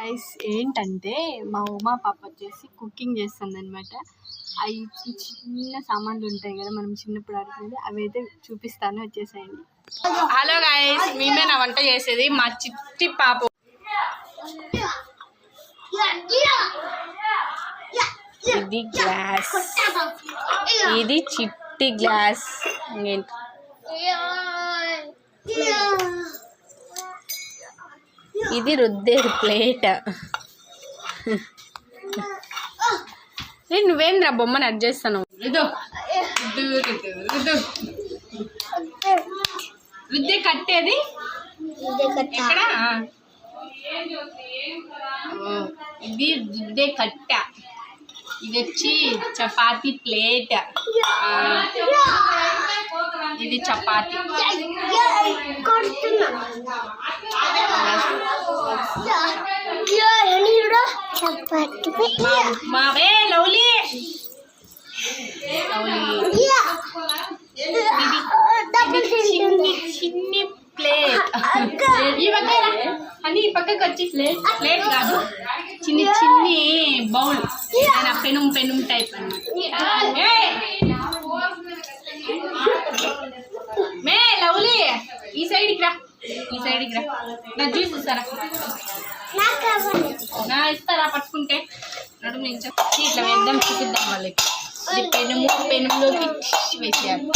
Guys ఏంటంటే మా ఉమా పాప వచ్చేసి కుకింగ్ చేస్తుంది అనమాట అవి చిన్న సామాన్లు ఉంటాయి కదా మనం చిన్నప్పుడు ఆడుకునేది అవి అయితే చూపిస్తాను వచ్చేసాయండి. హలో గైస్ మేమే నా వంట చేసేది మా చిట్టి పాప. ఇది గ్లాస్. ఇది చిట్టి గ్లాస్. ఏంటి ఇది రుద్దేది ప్లేట్. నేను నువ్వేంద్రా బొమ్మను అడ్ చేస్తాను రుద్దు. కట్టేది ఎక్కడ? ఇది రుద్దే కట్ట. ఇది వచ్చి చపాతి ప్లేట్. ఇది చపాతి. మావే లవ్లీ. చిన్ని ప్లేట్. ఈ పక్క. అని ఈ పక్కకి వచ్చి ప్లేట్. ప్లేట్ కాదు. చిన్ని చిన్ని బౌల్. పెనుం పెనుం టైప్! మే లవ్లీ. ఈ సైడ్కి రా. ఈ సైడ్కి రా. నా జ్యూస్ ఇస్తారా? నా ఇస్తారా పట్టుకుంటే? నడుము నుంచి. ఇట్లా వేద్దాం చూపిద్దాం వాళ్ళకి. పెనుము పెనుములోకి వేసేయాలి.